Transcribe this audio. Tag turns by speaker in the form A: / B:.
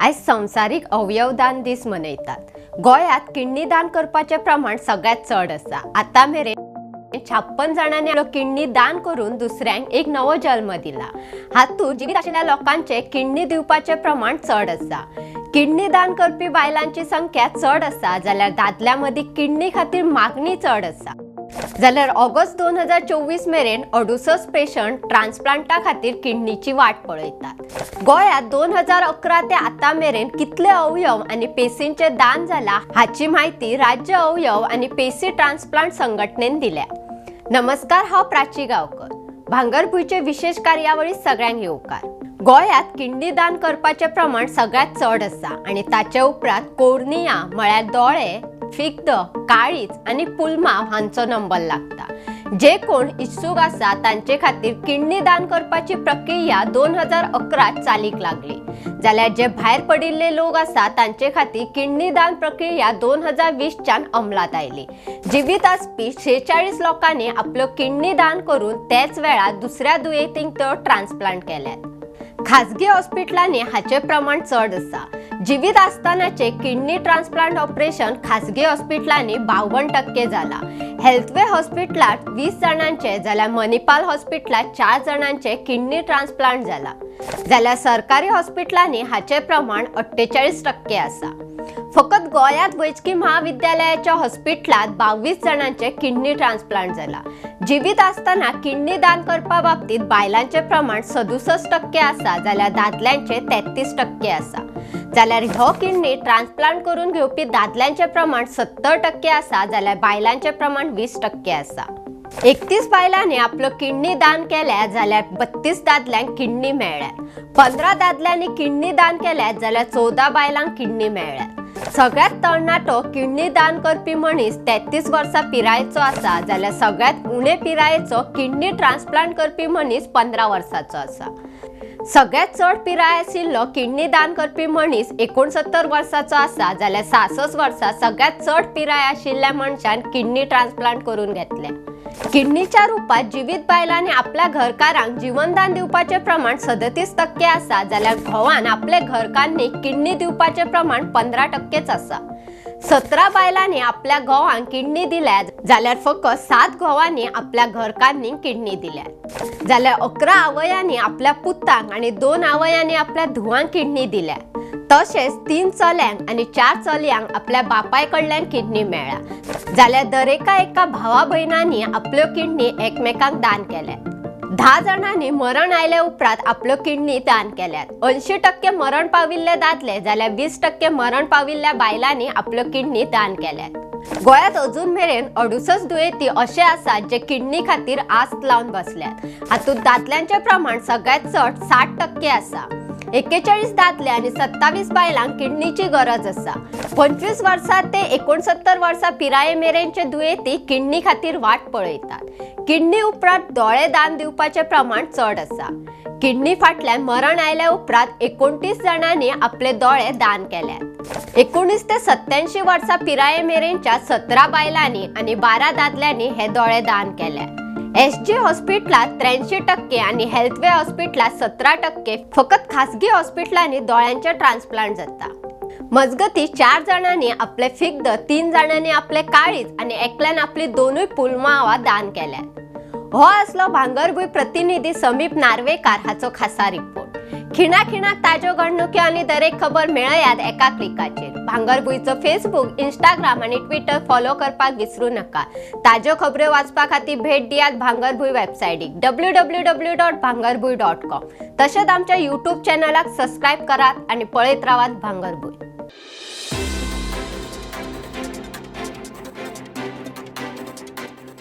A: आयज संवसारीक अवयवदान दीस मनयतात. गोंयांत किडनी दान करपाचें प्रमाण सगळ्यात चड आसा आतां मेरेन छाप्पन जाणांनी आपलो किडनी दान करून दुसऱ्यांक एक नवो जल्म दिला. हातूंत जिवीत आशिल्ल्या लोकांचे किडनी दिवपाचें प्रमाण चड आसा किडनी दान करपी बायलांची संख्या चड आसा जाल्यार दादल्या मदीं किडनी खातीर मागणी चड आसा जाल्यार ऑगस्ट दोन हजार चोवीस मेरेन अडुसष्ट पेशंट ट्रान्सप्लांटा खातीर किडनीची वाट पळयतात. गोंयांत दोन हजार अकरा ते आतां मेरेन कितले अवयव आनी पेसींचे दान जाला हाची म्हायती राज्य अवयव आनी पेसी ट्रान्सप्लांट संघटनेन दिल्या. नमस्कार हांव प्राची गांवकर. भांगरभूंयचे विशेष कार्यावळी सगळ्यांक येवकार गोंयांत किडनी दान करपाचें प्रमाण सगळ्यात चड आसा आनी ताचे उपरांत कोर्निया म्हळ्यार दोळे फिग्द काळीज आनी पुल्मा हांचो नंबर लागता. जे कोण इत्सूक आसा तांचे खातीर किडनी दान करपाची प्रक्रिया दोन हजार अकरा चालीक लागली. जाल्यार जे भायर पडिल्ले लोक आसा तांचे खातीर किडनी दान प्रक्रिया दोन हजार वीसच्यान अंमलात आयली. जिवीत आसपी शेचाळीस लोकांनी आपलो किडनी दान करून तेच वेळार दुसऱ्या दुयेंतींक त्यो ट्रान्सप्लांट केल्यात. खाजगी हॉस्पिटलांनी हाचे प्रमाण चड आसा. जिवीत असतानाचे किडनी ट्रान्सप्लांट ऑपरेशन खाजगी हॉस्पिटलांनी बावन्न टक्के जाला हेल्थवे हॉस्पिटलांत वीस जणांचे जाल्यार मणिपाल हॉस्पिटलांत चार जाणांचे किडनी ट्रान्सप्लांट जाला जाल्यार सरकारी हॉस्पिटलांनी हाचे प्रमाण अठ्ठेचाळीस टक्के आसा फकत गोंयांत वैजकी महाविद्यालयाच्या हॉस्पिटलांत बावीस जाणांचे किडनी ट्रान्सप्लांट जाला जिवीत आसतना किडनी दान करपा बाबतीत बायलांचे प्रमाण सदुसष्ट टक्के आसा जाल्यार दादल्यांचे तेत्तीस टक्के आसा जाल्यार हो किडनी ट्रान्सप्लांट करून घेवपी दादल्यांचे प्रमाण सत्तर टक्के आसा जाल्यार बायलांचे प्रमाण वीस टक्के आसा एकतीस बायलांनी आपलो किडनी दान केल्या जाल्यार बत्तीस दादल्यांक किडनी मेळ्ळ्या पंदरा दादल्यांनी किडनी दान केल्या जाल्यार चौदा बायलांक किडनी मेळ्ळ्या सगळ्यात तरणाटो किडनी दान करपी मनीस तेहतीस वर्सां पिरायेचो आसा जाल्यार सगळ्यात उणे पिरायेचो किडनी ट्रान्सप्लांट करपी मनीस पंदरा वर्सांचो आसा सगळ्यात चड पिराय आशिल्लो किडनी दान करपी मनीस एकोणसत्तर वर्साचो आसा जाल्यार सासष्ट वर्सां सगळ्यात चड पिराय आशिल्ल्या मनशान किडनी ट्रान्सप्लांट करून घेतले. किडनीच्या रुपात जिवीत बायलांनी आपल्या घरकारांक जीवनदान दिवपाचे प्रमाण सदतीस टक्के आसा जाल्यार घोवान आपल्या घरकारांनी किडनी दिवपाचे प्रमाण पंदरा टक्केच आसा सतरा बायलांनी आपल्या घोवांक किडनी दिल्या जाल्यार फकत सात घोवांनी आपल्या घरकांनी किडनी दिल्या जाल्यार अकरा आवयांनी आपल्या पुतांक आनी दोन आवयांनी आपल्या धुवांक किडनी दिल्या तशेंच तीन चल्यांक आनी चार चलयांक आपल्या बापाय कडल्यान किडनी मेळ्ळ्या जाल्यार दरेका एका भावा भयणांनी आपल्यो किडनी एकमेकांक दान केल्या धा जाणांनी मरण आयल्या उपरांत आपल्यो किडनी दान केल्यात. अंयशीं टक्के मरण पाविल्ले दादले जाल्यार वीस टक्के मरण पाविल्ल्या बायलांनी आपल्यो किडनी दान केल्यात. गोंयांत अजून मेरेन अडुसष्ट दुयेंती अशे आसात जे किडनी खातीर आस्त लावन बसल्यात. हातूंत दादल्यांचे प्रमाण सगळ्यात चड साठ टक्के आसा. एकेचाळीस दादले आनी सत्तावीस बायलांक किडनीची गरज आसा पंचवीस वर्सां ते एकोणसत्तर वर्सां पिराये मेरेनचे दुयेंती किडनी खातीर वाट पळयतात. किडनी उपरांत दोळे दान दिवपाचें प्रमाण चड आसा किडनी फाटल्यान मरण आयल्या उपरांत एकोणतीस जाणांनी आपले दोळे दान केल्यात. एकोणीस ते सत्त्याऐंशी वर्सां पिराये मेरेनच्या सतरा बायलांनी आनी बारा दादल्यांनी हे दोळे दान केल्या एस जी हॉस्पिटलात त्र्याऐंशी टक्के आणि हेल्थवे हॉस्पिटलात सतरा टक्के फकत खासगी हॉस्पिटलांनी दोळ्यांचे ट्रान्सप्लांट जाता. मजगती चार जाणांनी आपले फिग्द तीन जाणांनी आपले काळीज आणि एकल्यान आपली दोनूय पुलमावा दान केल्या. हो असलो भांगरभूंय प्रतिनिधी समीप नार्वेकार हाचो खासा रिपोर्ट. खिणा खिणाक ताज्यो घडणुक्यो आनी दरेक खबर मेळयात एका क्लिकाचेर. भांगरभूंयचो फेसबुक इंस्टाग्राम आनी ट्विटर फॉलो करपाक विसरू नका. ताज्यो खबऱ्यो वाचपा खातीर भेट दियात Bhangarbhuin वेबसायटीक W W W dot Bhangarbhuin dot com तशेंच आमच्या युट्यूब चॅनलाक सबस्क्रायब करात आनी पळयत रावात भांगरभूंय